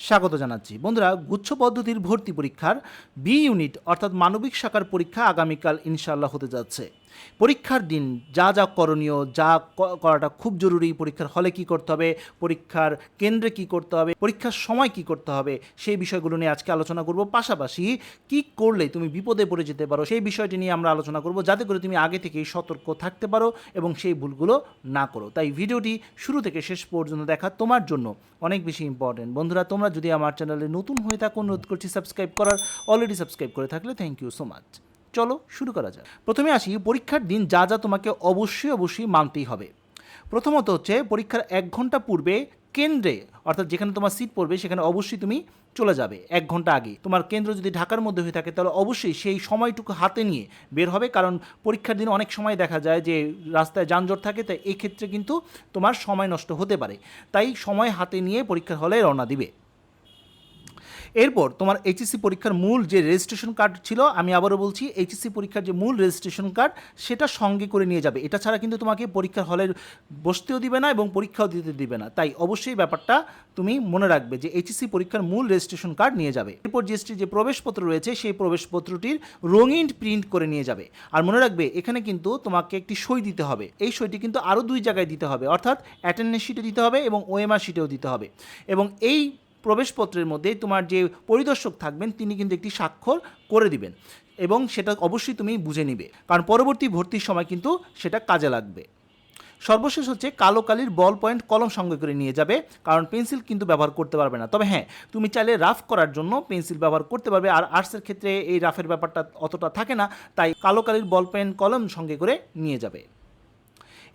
স্বাগত জানাচ্ছি। বন্ধুরা, গুচ্ছ পদ্ধতির ভর্তি পরীক্ষার বি ইউনিট অর্থাৎ মানবিক শাখার পরীক্ষা আগামীকাল ইনশাল্লাহ হতে যাচ্ছে। পরীক্ষার দিন, যা যা করণীয়, যা করাটা খুব জরুরি, পরীক্ষার হলে কি করতে হবে, পরীক্ষার কেন্দ্রে কি করতে হবে, পরীক্ষার সময় কি করতে হবে, সেই বিষয়গুলো নিয়ে আজকে আলোচনা করব। পাশাপাশি কি করলে তুমি বিপদে পড়ে যেতে পারো, সেই বিষয়টি নিয়ে আমরা আলোচনা করব, যাতে করে তুমি আগে থেকেই সতর্ক থাকতে পারো এবং সেই ভুলগুলো না করো। তাই ভিডিওটি শুরু থেকে শেষ পর্যন্ত দেখা তোমার জন্য অনেক বেশি ইম্পর্টেন্ট বন্ধুরা, তোমরা যদি আমার চ্যানেলে নতুন হয়ে থাকো, অনুরোধ করছি সাবস্ক্রাইব করার অলরেডি সাবস্ক্রাইব করে থাকলে থ্যাংক ইউ সো মাচ চলো শুরু করা যাক। প্রথমে আসি, পরীক্ষার দিন যা যা তোমাকে অবশ্যই অবশ্যই মানতেই হবে। প্রথমত হচ্ছে, পরীক্ষার এক ঘণ্টা পূর্বে কেন্দ্রে, অর্থাৎ যেখানে তোমার সিট পড়বে, সেখানে অবশ্যই তুমি চলে যাবে, এক ঘণ্টা আগে। তোমার কেন্দ্র যদি ঢাকার মধ্যে হয়ে থাকে, তাহলে অবশ্যই সেই সময়টুকু হাতে নিয়ে বের হবে, কারণ পরীক্ষার দিন অনেক সময় দেখা যায় যে রাস্তায় যানজট থাকে, তাই এক্ষেত্রে কিন্তু তোমার সময় নষ্ট হতে পারে। তাই সময় হাতে নিয়ে পরীক্ষার হলে রওনা দিবে। এরপর তোমার এইচএসসি পরীক্ষার মূল যে রেজিস্ট্রেশন কার্ড ছিল, আমি আবারও বলছি এইচএসসি পরীক্ষার যে মূল রেজিস্ট্রেশন কার্ড সেটা সঙ্গে করে নিয়ে যাবে। এটা ছাড়া কিন্তু তোমাকে পরীক্ষার হলে বসতেও দিবে না এবং পরীক্ষাও দিতে দিবে না। তাই অবশ্যই ব্যাপারটা তুমি মনে রাখবে যে এইচএসসি পরীক্ষার মূল রেজিস্ট্রেশন কার্ড নিয়ে যাবে। এরপর জিএসটি যে প্রবেশপত্র রয়েছে, সেই প্রবেশপত্রটির রঙিন প্রিন্ট করে নিয়ে যাবে। আর মনে রাখবে, এখানে কিন্তু তোমাকে একটি সই দিতে হবে। এই সইটি কিন্তু আরও দুই জায়গায় দিতে হবে। অর্থাৎ অ্যাটেন্ডেন্স শিটে দিতে হবে এবং ওএমআর শিটেও দিতে হবে। এবং এই প্রবেশপত্রের মধ্যে তোমার যে পরিদর্শক থাকবেন, তিনি কিন্তু একটি স্বাক্ষর করে দিবেন এবং সেটা অবশ্যই তুমি বুঝে নিবে। কারণ পরবর্তী ভর্তির সময় কিন্তু সেটা কাজে লাগবে। সর্বশেষ হচ্ছে কালো কালির বল পয়েন্ট কলম সঙ্গে করে নিয়ে যাবে, কারণ পেন্সিল কিন্তু ব্যবহার করতে পারবে না। তবে হ্যাঁ তুমি চাইলে রাফ করার জন্য পেন্সিল ব্যবহার করতে পারবে, আর আর্টসের ক্ষেত্রে এই রাফের ব্যাপারটা অতটা থাকে না, তাই কালো কালির বল পয়েন্ট কলম সঙ্গে করে নিয়ে যাবে।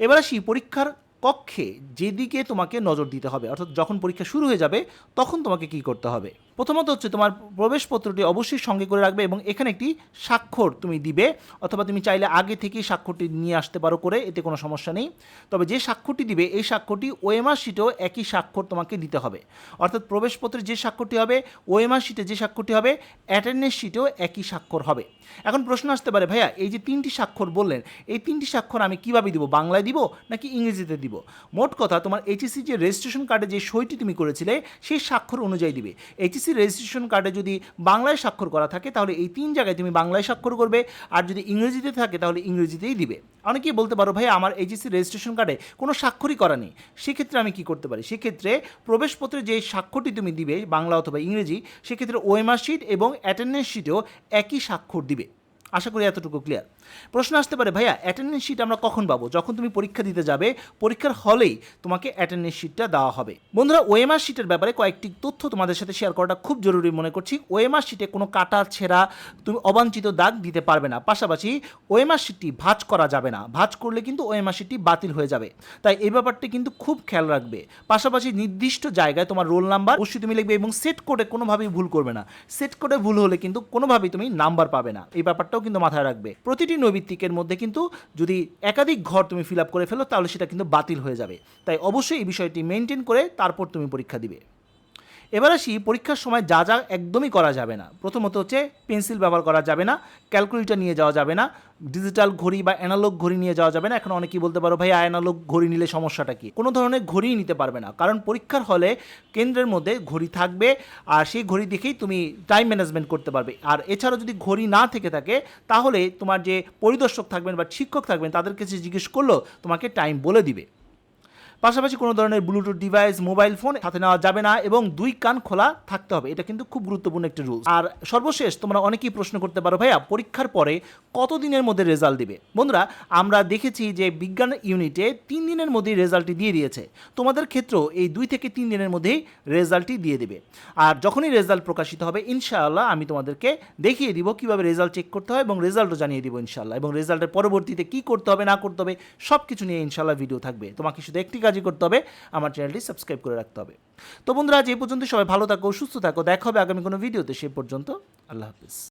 এবার আসি পরীক্ষার কক্ষে যেদিকে তোমাকে নজর দিতে হবে, অর্থাৎ যখন পরীক্ষা শুরু হয়ে যাবে, তখন তোমাকে কি করতে হবে? প্রথমত হচ্ছে তোমার প্রবেশপত্রটি অবশ্যই সঙ্গে করে রাখবে এবং এখানে একটি স্বাক্ষর তুমি দিবে, অথবা তুমি চাইলে আগে থেকেই স্বাক্ষরটি নিয়ে আসতে পারো করে, এতে কোনো সমস্যা নেই। তবে যে স্বাক্ষরটি দিবে, এই স্বাক্ষরটি ওএমআর শিটেও একই স্বাক্ষর তোমাকে দিতে হবে। অর্থাৎ প্রবেশপত্রের যে স্বাক্ষরটি হবে, ওএমআর শিটে যে স্বাক্ষরটি হবে অ্যাটেন্ডেন্স শিটেও একই স্বাক্ষর হবে। এখন প্রশ্ন আসতে পারে, ভাইয়া, এই যে তিনটি স্বাক্ষর বললেন, এই তিনটি স্বাক্ষর আমি কীভাবে দিব, বাংলায় দিব নাকি ইংরেজিতে দিব? মোট কথা, তোমার এইচএসসি যে রেজিস্ট্রেশন কার্ডে যে সইটি তুমি করেছিলে, সেই স্বাক্ষর অনুযায়ী দিবে। এইচএসসি রেজিস্ট্রেশন কার্ডে যদি বাংলায় স্বাক্ষর করা থাকে, তাহলে এই তিন জায়গায় তুমি বাংলায় স্বাক্ষর করবে, আর যদি ইংরেজিতে থাকে, তাহলে ইংরেজিতেই দিবে। অনেকেই বলতে পারো, ভাই, আমার এইচএসসি রেজিস্ট্রেশন কার্ডে কোনো স্বাক্ষরই করা নেই। সেক্ষেত্রে আমি কি করতে পারি? সেক্ষেত্রে প্রবেশপত্রে যে স্বাক্ষরটি তুমি দিবে, বাংলা অথবা ইংরেজি, সেক্ষেত্রে ওএমআর শিট এবং অ্যাটেন্ডেন্স শিটেও একই স্বাক্ষর দিবে। আশা করি এতটুকু ক্লিয়ার প্রশ্ন আসতে পারে, ভাইয়া অ্যাটেন্ডেন্স শিট আমরা কখন পাবো? যখন তুমি পরীক্ষা দিতে যাবে, পরীক্ষার হলেই তোমাকে অ্যাটেন্ডেন্স শিটটা দেওয়া হবে। বন্ধুরা ওএমআর শিটের ব্যাপারে কয়েকটি তথ্য তোমাদের সাথে শেয়ার করাটা খুব জরুরি মনে করছি। ওএমআর শিটে কোনো কাটা ছেঁড়া তুমি অবাঞ্ছিত দাগ দিতে পারবে না। পাশাপাশি ওএমআর শিটটি ভাঁজ করা যাবে না। ভাঁজ করলে কিন্তু ওএমআর শিটটি বাতিল হয়ে যাবে। তাই এই ব্যাপারটি কিন্তু খুব খেয়াল রাখবে। পাশাপাশি নির্দিষ্ট জায়গায় তোমার রোল নাম্বার অবশ্যই তুমি লিখবে এবং সেট কোডে কোনোভাবেই ভুল করবে না। সেট কোডে ভুল হলে কিন্তু কোনোভাবেই তুমি নাম্বার পাবে না। এই ব্যাপারটাও কিন্তু মাথায় রাখবে। প্রতিটি নৈবিত্তিকের মধ্যে কিন্তু যদি একাধিক ঘর তুমি ফিল আপ করে ফেলো, তাহলে সেটা কিন্তু বাতিল হয়ে যাবে। তাই অবশ্যই এই বিষয়টি মেনটেন করে তারপর তুমি পরীক্ষা দিবে। এবার আসি পরীক্ষার সময় যা যা একদমই করা যাবে না। প্রথমত হচ্ছে পেন্সিল ব্যবহার করা যাবে না, ক্যালকুলেটর নিয়ে যাওয়া যাবে না, ডিজিটাল ঘড়ি বা অ্যানালগ ঘড়ি নিয়ে যাওয়া যাবে না। এখন অনেকেই বলতে পারো, ভাই, অ্যানালগ ঘড়ি নিলে সমস্যাটা কি? কোনো ধরনের ঘড়িই নিতে পারবে না, কারণ পরীক্ষার হলে কেন্দ্রের মধ্যে ঘড়ি থাকবে আর সেই ঘড়ি দেখেই তুমি টাইম ম্যানেজমেন্ট করতে পারবে। আর এছাড়াও যদি ঘড়ি না থেকে থাকে, তাহলে তোমার যে পরিদর্শক থাকবেন বা শিক্ষক থাকবেন, তাদের কাছে জিজ্ঞেস করলেও তোমাকে টাইম বলে দিবে। পাশাপাশি কোনো ধরনের ব্লুটুথ ডিভাইস মোবাইল ফোন হাতে নেওয়া যাবে না এবং দুই কান খোলা থাকতে হবে। এটা কিন্তু খুব গুরুত্বপূর্ণ একটি রুল আর সর্বশেষ তোমরা অনেকেই প্রশ্ন করতে পারো, ভাইয়া, পরীক্ষার পরে কত দিনের মধ্যে রেজাল্ট দিবে? বন্ধুরা, আমরা দেখেছি যে বিজ্ঞান ইউনিটে তিন দিনের মধ্যেই রেজাল্টটি দিয়ে দিয়েছে। তোমাদের ক্ষেত্রেও এই দুই থেকে তিন দিনের মধ্যেই রেজাল্টটি দিয়ে দেবে। আর যখনই রেজাল্ট প্রকাশিত হবে, ইনশাআল্লাহ আমি তোমাদেরকে দেখিয়ে দিব কীভাবে রেজাল্ট চেক করতে হয় এবং রেজাল্টও জানিয়ে দিব ইনশাআল্লাহ। এবং রেজাল্টের পরবর্তীতে কি করতে হবে, না করতে হবে সব কিছু নিয়ে ইনশাআল্লাহ ভিডিও থাকবে। তোমাকে শুধু একটি কাজই করতে হবে, আমার চ্যানেলটি সাবস্ক্রাইব করে রাখতে হবে। তো বন্ধুরা, আজ এই পর্যন্ত সবাই ভালো থাকো, সুস্থ থাকো। দেখা হবে আগামী কোনো ভিডিওতে। সে পর্যন্ত আল্লাহ হাফিজ।